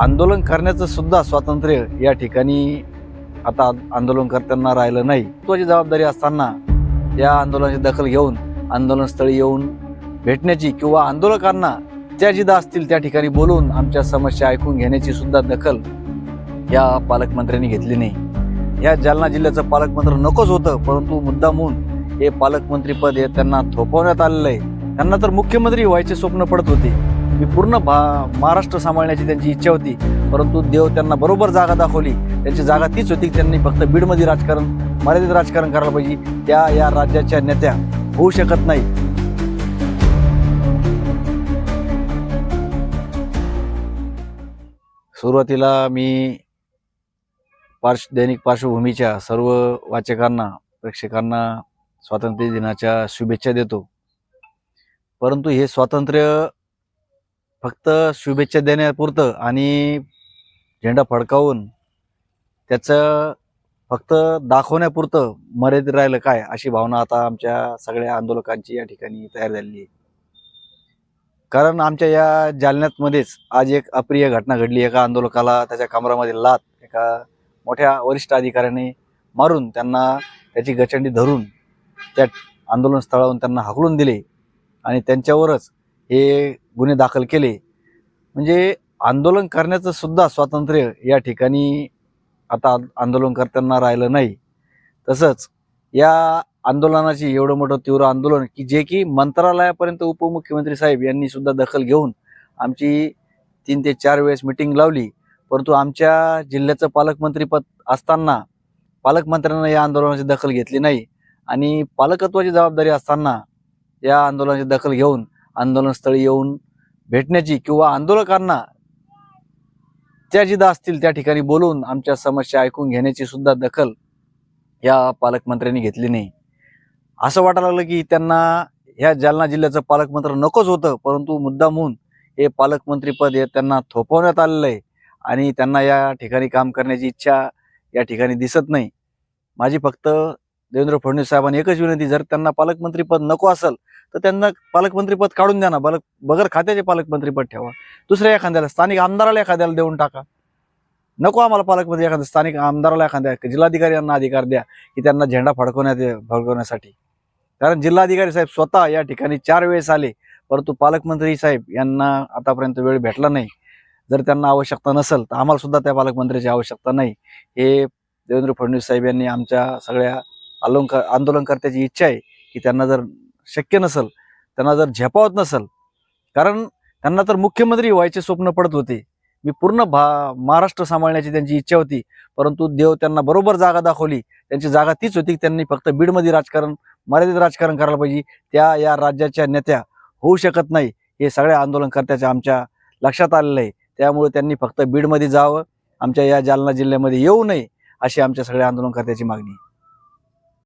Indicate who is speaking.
Speaker 1: आंदोलन करण्याचं सुद्धा स्वातंत्र्य या ठिकाणी आता आंदोलनकर्त्यांना राहिलं नाही. महत्वाची जबाबदारी असताना या आंदोलनाची दखल घेऊन आंदोलनस्थळी येऊन भेटण्याची किंवा आंदोलकांना त्या जिदा असतील त्या ठिकाणी बोलून आमच्या समस्या ऐकून घेण्याची सुद्धा दखल या पालकमंत्र्यांनी घेतली नाही. या जालना जिल्ह्याचं पालकमंत्री नकोच होतं परंतु मुद्दामून हे पालकमंत्रीपद हे त्यांना थोपवण्यात आलेलं आहे. त्यांना तर मुख्यमंत्री व्हायचे स्वप्न पडत होते. मी पूर्ण भा महाराष्ट्र सांभाळण्याची त्यांची इच्छा होती. परंतु देव त्यांना बरोबर जागा दाखवली. त्यांची जागा तीच होती की त्यांनी फक्त बीडमध्ये राजकारण मर्यादित राजकारण करायला पाहिजे. त्या या राज्याच्या नेत्या होऊ शकत नाही सुरुवातीला मी पार्श दैनिक पार्श्वभूमीच्या सर्व वाचकांना प्रेक्षकांना स्वातंत्र्य दिनाच्या शुभेच्छा देतो. परंतु हे स्वातंत्र्य फक्त शुभेच्छा देण्यापुरतं आणि झेंडा फडकावून त्याचं फक्त दाखवण्यापुरतं मर्यादित राहिलं काय अशी भावना आता आमच्या सगळ्या आंदोलकांची या ठिकाणी तयार झालेली आहे. कारण आमच्या या जालन्यातमध्येच आज एक अप्रिय घटना घडली. एका आंदोलकाला त्याच्या कमरामध्ये लात एका मोठ्या वरिष्ठ अधिकाऱ्याने मारून त्यांना त्याची गचंडी धरून त्या आंदोलन स्थळावरून त्यांना हाकलून दिले. आणि त्यांच्यावरच हे गुन्हे दाखल केले. म्हणजे आंदोलन करण्याचं सुद्धा स्वातंत्र्य या ठिकाणी आता आंदोलनकर्त्यांना राहिलं नाही. तसंच या आंदोलनाची एवढं मोठं तीव्र आंदोलन की जे की मंत्रालयापर्यंत उपमुख्यमंत्री साहेब यांनी सुद्धा दखल घेऊन आमची तीन ते चार वेळेस मिटिंग लावली. परंतु आमच्या जिल्ह्याचं पालकमंत्रीपद असताना पालकमंत्र्यांना या आंदोलनाची दखल घेतली नाही. आणि पालकत्वाची जबाबदारी असताना या आंदोलनाची दखल घेऊन आंदोलनस्थळी येऊन भेटण्याची किंवा आंदोलकांना त्या जिथं असतील त्या ठिकाणी बोलून आमच्या समस्या ऐकून घेण्याची सुद्धा दखल या पालकमंत्र्यांनी घेतली नाही. असं वाटायला लागलं की त्यांना ह्या जालना जिल्ह्याचं पालकमंत्री नकोच होतं परंतु मुद्दामून हे पालकमंत्रीपद हे त्यांना थोपवण्यात आलेलं आहे आणि त्यांना या ठिकाणी काम करण्याची इच्छा या ठिकाणी दिसत नाही. माझी फक्त देवेंद्र फडणवीस साहेबांनी एकच विनंती जर त्यांना पालकमंत्रीपद नको असेल तर त्यांना पालकमंत्रीपद काढून द्या ना. पालक बगर खात्याचे पालकमंत्रीपद ठेवा. दुसऱ्या एखाद्याला स्थानिक आमदाराला एखाद्याला देऊन टाका. नको आम्हाला पालकमंत्री एखाद्या स्थानिक आमदाराला एखाद्या जिल्हाधिकारी यांना अधिकार द्या की त्यांना झेंडा फडकवण्यात फडकवण्यासाठी. कारण जिल्हाधिकारी साहेब स्वतः या ठिकाणी चार वेळेस आले परंतु पालकमंत्री साहेब यांना आतापर्यंत वेळ भेटला नाही. जर त्यांना आवश्यकता नसेल तर आम्हाला सुद्धा त्या पालकमंत्र्याची आवश्यकता नाही. हे देवेंद्र फडणवीस साहेब यांनी आमच्या सगळ्या आंदोलन आंदोलनकर्त्याची इच्छा आहे की त्यांना जर शक्य नसेल त्यांना जर झेपावत नसेल कारण त्यांना तर मुख्यमंत्री व्हायचे स्वप्न पडत होते. मी पूर्ण भा महाराष्ट्र सांभाळण्याची त्यांची इच्छा होती परंतु देव त्यांना बरोबर जागा दाखवली. त्यांची जागा तीच होती की त्यांनी फक्त बीडमध्ये राजकारण मर्यादित राजकारण करायला पाहिजे. त्या या राज्याच्या नेत्या होऊ शकत नाही हे सगळ्या आंदोलनकर्त्याच्या आमच्या लक्षात आलेलं आहे. त्यामुळे त्यांनी फक्त बीडमध्ये जावं आमच्या या जालना जिल्ह्यामध्ये येऊ नये अशी आमच्या सगळ्या आंदोलनकर्त्याची मागणी आहे.